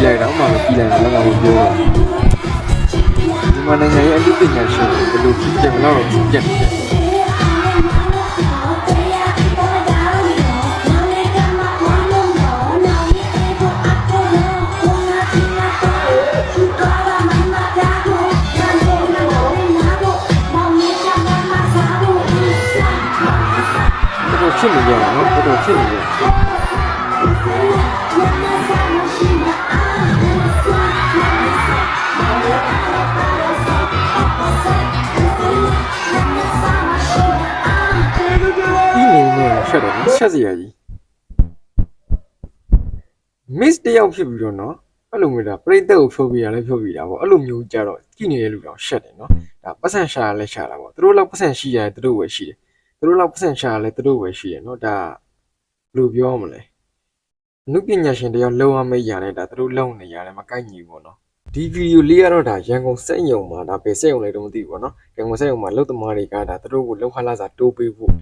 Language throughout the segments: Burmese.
ကြည့်လိုက်တော့မှပဲကြည့်လိုက်တော့လည်းပြောတော့ဒီမနိုင်ငံရဲ့အမှုပညာရှင်ဘယ်လိုဖြစ်ကြမလဲတော့ဖြစ်တယ်တော်တော်ဖြစ်နေကြတာနော်တော်တော်ဖြစ်နေကြ နေရှက်တယ်နော်ရှက်စရာကြီး miss တယောက်ဖြစ်ပြီးတော့နော်အဲ့လိုမျိုးဒါပြိတက်ကိုဖြုတ်ပြရလဲဖြုတ်ပြတာပေါ့အဲ့လိုမျိုးကြတော့ကြည့်နေတဲ့လူတော့ရှက်တယ်နော်ဒါပတ်စံရှာရလဲရှာတာပေါ့သူတို့လောက်ပတ်စံရှိရတယ်သူတို့ဝယ်ရှိတယ်သူတို့လောက်ပတ်စံရှာရလဲသူတို့ဝယ်ရှိတယ်နော်ဒါဘယ်လိုပြောမလဲအနုပညာရှင်တယောက်လုံရမယ့်ຢာနဲ့ဒါသူတို့လုံနေရတယ်မကိုက်ညီဘူးပေါ့နော်ဒီဗီဒီယိုလေးကတော့ဒါရန်ကုန်စက်ရုံမှာဒါပဲစက်ရုံလေးတော့မသိဘူးပေါ့နော်ရန်ကုန်စက်ရုံမှာလုံသမားတွေကဒါသူတို့ကိုလုံခလာစာတိုးပေးဖို့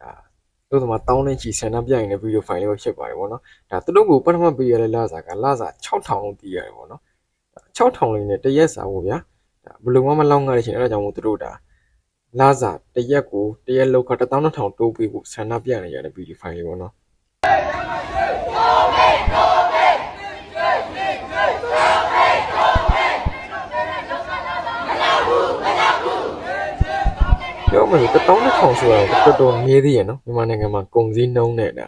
ဒါ လုံသမားတောင်းနေချီဆန္ဒပြရင်လည်းဗီဒီယိုဖိုင်လေးကိုဖြစ်ပါတယ်ပေါ့နော်ဒါသူတို့ကိုပထမပေးရတဲ့လစာကလစာ6000လို့တည်ရတယ်ပေါ့နော်6000လေးနဲ့တရက်စာပေါ့ဗျာဒါဘယ်လိုမှမလောက်ငါတဲ့ရှင်အဲ့ဒါကြောင့်မို့သူတို့ဒါလစာတရက်ကိုတရက်လောက်က12000တိုးပေးဖို့ဆန္ဒပြနေရတဲ့ဗီဒီယိုဖိုင်လေးပေါ့နော် မှ12000ဆိုတာတော်တော်နည်းသေးရနော်မြန်မာနိုင်ငံမှာကုန်စည်နှုန်းနဲ့ဒါ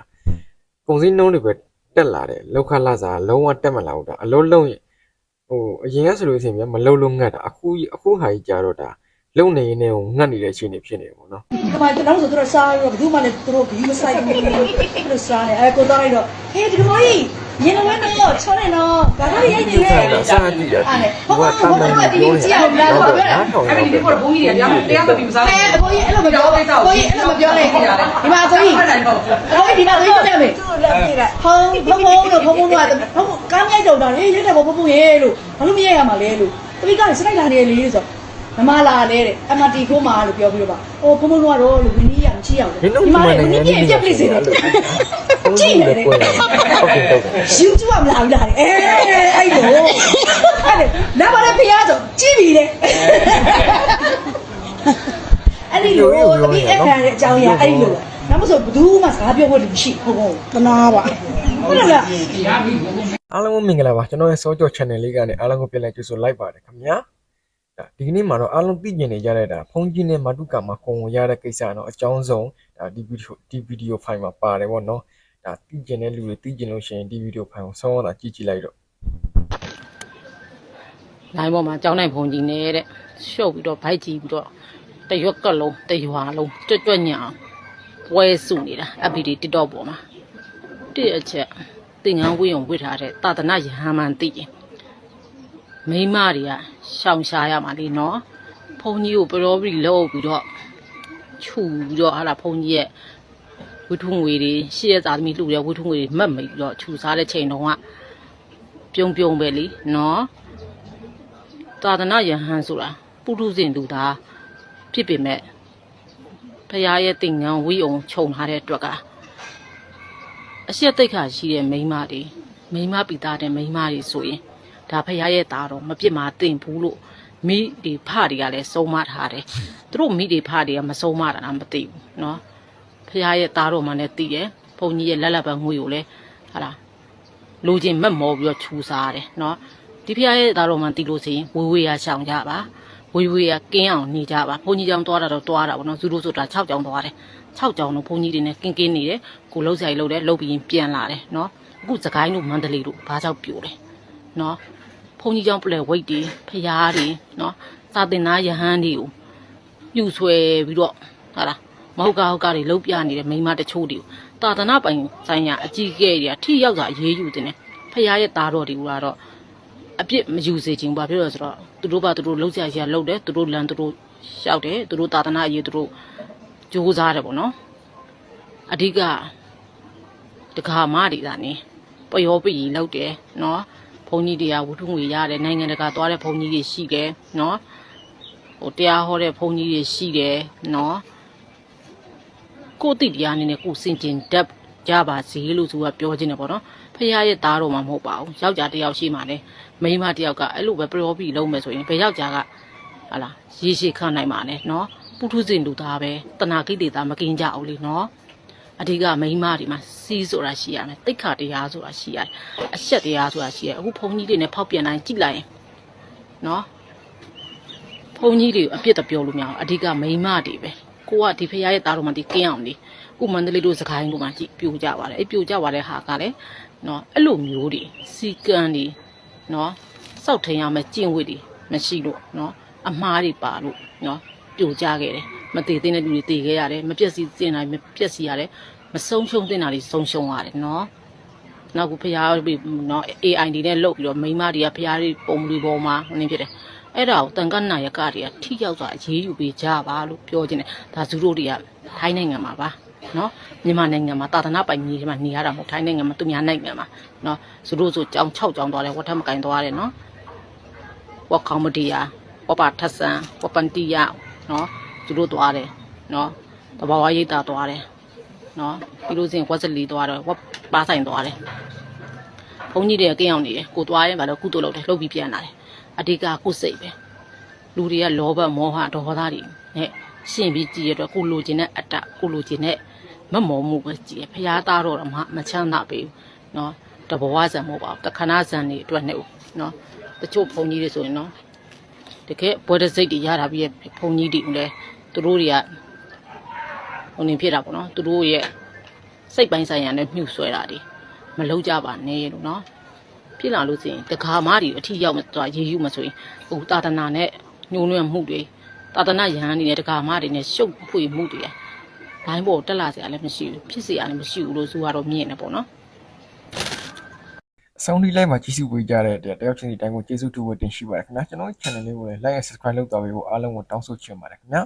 ကုန်စည်နှုန်းတွေပဲတက်လာတယ်လောက်ခလာစားလုံးဝတက်မလာဘူးဒါအလုံးလုံးရင်ဟိုအရင်ကဆိုလို့ရှိရင်ဗျမလုံးလုံးငတ်တာအခုအခုဟာကြီးကြာတော့ဒါလုံနေနေကိုငတ်နေတဲ့အခြေအနေဖြစ်နေတယ်ပေါ့နော်ဒီမှာကျွန်တော်တို့ဆိုတော့စားရောဘယ်သူမှလည်းသူတို့ဂီးမဆိုင်ဘူးလို့စားတယ်အဲကိုတော့လိုက်တော့ဟေးဒီမကြီး ညနေဝဲတော့ချောနေတော့ဒါကလေးရိုက်နေလေစားတာစားကြည့်တာဒီကတမ်းတမ်းပြောနေတာတော့နားထောင်အဲ့တော့ဒီဒီကိုဘုန်းကြီးတွေတရားတရားမပြီးမစားအဲအကိုကြီးအဲ့လိုမပြောဘူးအကိုကြီးအဲ့လိုမပြောနဲ့ဒီမှာအကိုကြီးအဲ့ဒါတော့အကိုကြီးဒီမှာလေးတက်မယ်ဟောဘုံဘုံလို့ဘုံဘုံကဘုံကားမြိုက်တော့တာလေရက်တယ်ဘုံဘုံရေလို့ဘာလို့မရိုက်ရမှာလဲလို့တပိကစလိုက်လာနေလေဆိုမမလာလေတဲ့အမတီကိုမာလို့ပြောပြီးတော့ပါဟိုဘုံဘုံကတော့လို့ဝင်းကြီးရမချီအောင်ဒီတော့ဒီမှာနိုင်ငံရေးပြပြစေတယ် ကြည့်နေတယ်ဟုတ်ကဲ့ဟုတ်ကဲ့ယူကျူမလာဘူးလားအဲအဲ့လိုအဲ့ဒါနားပါတဲ့ဖရားဆိုကြည့်ပြီလေအဲ့ဒီလိုတပိအခါရဲ့အကြောင်းအရာအဲ့ဒီလိုနောက်မဆိုဘယ်သူမှစကားပြောဖို့လူမရှိဟုတ်ဟုတ်တနာပါဟုတ်လားအားလုံးမင်္ဂလာပါကျွန်တော်ရဲ့စောကြော channel လေးကနေအားလုံးကိုပြန်လည်ကြိုဆိုလိုက်ပါတယ်ခင်ဗျာဒါဒီကနေ့မှာတော့အားလုံးသိကျင်နေကြတဲ့ဒါဖုန်းကြီးနဲ့မတုကမှာကုန်ဝင်ရတဲ့ကိစ္စတော့အကြောင်းဆုံးဒါဒီဗီဒီယိုဒီဗီဒီယိုဖိုင်မှာပါတယ်ပေါ့နော် ဒါသိကျင်တဲ့လူတွေသိကျင်လို့ရှိရင်ဒီဗီဒီယိုဖိုင်ကိုဆောင်းအောင်သာကြည့်ကြည့်လိုက်တော့လိုင်းပေါ်မှာကြောင်းနိုင်ဖုန်ကြီးနေတဲ့ရှုပ်ပြီးတော့ဗိုက်ကြည့်ပြီးတော့တရွက်ကလုံးတရွာလုံးကြွတ်ကြွညံအောင်ပွဲစုနေတာအပီဒီ TikTok ပေါ်မှာတစ်အချက်တင်ငန်းဝေးုံဝစ်ထားတဲ့တာသနာယဟန်မှန်သိရင်မိန်းမတွေကရှောင်ရှားရမှာလေနော်ဖုန်ကြီးကိုပရောပရီလောက်ပြီးတော့ခြူပြီးတော့ဟာလာဖုန်ကြီးရဲ့ ဝိထုငွေတွေရှေ့ရသားသမီးလှူတဲ့ဝိထုငွေတွေမှတ်မိပြီးတော့ခြူစားတဲ့ချိန်တုန်းကပြုံပြုံပဲလीနော် သာသနာယဟန်ဆိုတာပုထုဇဉ်လူသားဖြစ်ပေမဲ့ဖရာရဲ့တင်ငန်းဝီအောင်ခြုံထားတဲ့အတွက်ကအရှက်တိတ်ခါရှိတဲ့မိန်းမတွေမိန်းမပိသားတဲ့မိန်းမတွေဆိုရင်ဒါဖရာရဲ့သားတော့မပြစ်မှာတင်ဘူးလို့မိဒီဖတွေကလည်းစုံမထားတယ်သူတို့မိတွေဖတွေကမစုံမတာလားမသိဘူးเนาะ ဖះရဲ့သားတော်မှလည်းတည်တယ်ဘုံကြီးရဲ့လက်လက်ပဲငွေကိုလည်းဟာလားလူချင်းမက်မောပြီးတော့ခြူစားတယ်နော်ဒီဖះရဲ့သားတော်မှတည်လို့ဆိုရင်ဝေဝေရရှောင်ကြပါဝေဝေရကင်းအောင်နေကြပါဘုံကြီးကြောင်သွားတာတော့သွားတာပေါ့နော်ဇူလိုဆိုတာ6ကြောင်သွားတယ်6ကြောင်တော့ဘုံကြီးတွေနဲ့ကင်းကင်းနေတယ်ကိုလှုပ်ဆိုင်လှုပ်တယ်လှုပ်ပြီးရင်ပြန်လာတယ်နော်အခုသခိုင်းတို့မန္တလေးတို့ဘာကြောင့်ပြိုလဲနော်ဘုံကြီးကြောင်ပလဲဝိတ်တွေဖះတွေနော်သာတင်သားယဟန်တွေကိုပြူဆွဲပြီးတော့ဟာလား မဟုတ်ကားဟုတ်ကားတွေလှုပ်ပြနေတဲ့မိန်းမတချို့တွေကိုတာသနာပိုင်ဆိုင်ရာအကြီးအကဲတွေကထိရောက်စွာအေးအေးယူတင်တယ်ဖရားရဲ့သားတော်တွေကတော့အပြစ်မယူစေချင်ဘူးဘာဖြစ်လို့လဲဆိုတော့သူတို့ဘာသူတို့လှုပ်ရှားရလှုပ်တယ်သူတို့လမ်းသူတို့ရှောက်တယ်သူတို့သာသနာအရေးသူတို့ကြိုးစားတယ်ပေါ့နော်အဓိကတခါမတွေသာနေပယောပီလောက်တယ်နော်ဘုန်းကြီးတွေကဝုထုငွေရတယ်နိုင်ငံတကာသွားတဲ့ဘုန်းကြီးတွေရှိတယ်နော်ဟိုတရားဟောတဲ့ဘုန်းကြီးတွေရှိတယ်နော် ကိုယ့်တိတရားအနေနဲ့ကိုယ်စင်ကျင်တတ်ကြပါစေလို့သူကပြောခြင်းတယ်ပေါ့နော်ဖះရဲ့သားတော်မှမဟုတ်ပါဘူးယောက်ျားတစ်ယောက်ရှိမှလည်းမိန်းမတစ်ယောက်ကအဲ့လိုပဲပြောပြီးလုံးမယ်ဆိုရင်ဘယ်ယောက်ျားကဟာလားရေရှည်ခံနိုင်မှာလဲနော်ပုထုဇဉ်လူသားပဲတဏှာကိလေသာမကင်းကြအောင်လေနော်အဓိကမိန်းမတွေမှာစီးဆိုတာရှိရမယ်တိတ်ခါတရားဆိုတာရှိရတယ်အဆက်တရားဆိုတာရှိရအခုဘုန်းကြီးတွေနဲ့ဖောက်ပြန်တိုင်းကြည့်လိုက်ရင်နော်ဘုန်းကြီးတွေအပြစ်တပြောလို့မရအောင်အဓိကမိန်းမတွေပဲ ကိုကဒီဖះရဲ့သားတော်မှဒီကင်းအောင်လေဥမန္တလေးတို့စကိုင်းတို့မှကြည့်ပြိုကြပါတယ်အဲ့ပြိုကြပါတဲ့ဟာကလည်းနော်အဲ့လိုမျိုးတွေစီကံတွေနော်စောက်ထင်ရမယ်ကျင့်ဝတ်တွေမရှိလို့နော်အမားတွေပါလို့နော်ပြိုကြခဲ့တယ်မတည်တဲ့လူတွေတည်ခဲ့ရတယ်မပြက်စီးတင်တိုင်းမပြက်စီးရတယ်မဆုံးရှုံးတင်တာတွေဆုံးရှုံးရတယ်နော်နောက်ကဖျားပြီးနော် AI တွေနဲ့လုတ်ပြီးတော့မိန်းမတွေကဖျားတွေပုံတွေပေါ်မှာနင်းဖြစ်တယ် အဲ့ဒါကိုတန်ကနာယကတွေကထိရောက်စွာအေးအေးယူပေးကြပါလို့ပြောခြင်းတယ်ဒါသူတို့တွေကထိုင်းနိုင်ငံမှာပါနော်မြန်မာနိုင်ငံမှာတာသနာပိုင်ကြီးတွေမှာနေရတာမဟုတ်ထိုင်းနိုင်ငံမှာသူများနိုင်ငံမှာနော်သူတို့ဆိုကြောင်6ကြောင်သွားတယ်ဝတ်ထမကင်သွားတယ်နော်ဝက်ကောမဒီယာဝပထဆန်ဝပန်တီယာနော်သူတို့သွားတယ်နော်တဘာဝရိတ်တာသွားတယ်နော်ပြီးလို့စရင်ဝက်စလီသွားတယ်ဝက်ပါဆိုင်သွားတယ်ဘုန်းကြီးတွေကကင်းအောင်နေတယ်ကိုသွားရင်ဗါတော့ကုသိုလ်လုပ်တယ်လှုပ်ပြီးပြန်လာတယ် အဓိကကိုယ်စိတ်ပဲလူတွေကလောဘမောဟဒေါသတွေနဲ့ရှင်ပြီးကြည်ရတော့ကိုလိုချင်တဲ့အတ္တကိုလိုချင်တဲ့မမောမှုပဲကြည်ရဖရားသားတော့မှမချမ်းသာပေးဘူးနော်တဘဝဇံမဟုတ်ပါဘူးတခဏဇံတွေအတွက်နဲ့နော်တချို့ဘုံကြီးတွေဆိုရင်နော်တကယ်ဘွယ်တစိတ်တွေရတာပြီးရဘုံကြီးတွေလည်းသူတို့တွေကဟိုနေဖြစ်တာပေါ့နော်သူတို့ရဲ့စိတ်ပိုင်းဆိုင်ရာနဲ့မြှုပ်ဆွဲတာတွေမလုံးကြပါနဲ့လို့နော် ဖြစ်လာလို့ဆိုရင်တကာမတွေအထီရောက်သွားရေယူမဆိုရင်ဟိုတာတနာနဲ့ညှိုးနှွမ်းမှုတွေတာတနာရဟန်းတွေနဲ့တကာမတွေနဲ့ရှုပ်ဖွေမှုတွေဘိုင်းပေါ်တက်လာစရာလည်းမရှိဘူးဖြစ်စရာလည်းမရှိဘူးလို့သူကတော့မြင်နေပေါ့နော်အဆုံးဒီလိုက်မှာကြီးစုပေးကြတဲ့အတွက်တယောက်ချင်းစီတိုင်းကိုကျေးဇူးတူဝတ်တင်ရှိပါတယ်ခင်ဗျာကျွန်တော် channel လေးကိုလည်း like and subscribe လုပ်သွားပေးဖို့အားလုံးကိုတောင်းဆိုချင်ပါတယ်ခင်ဗျာ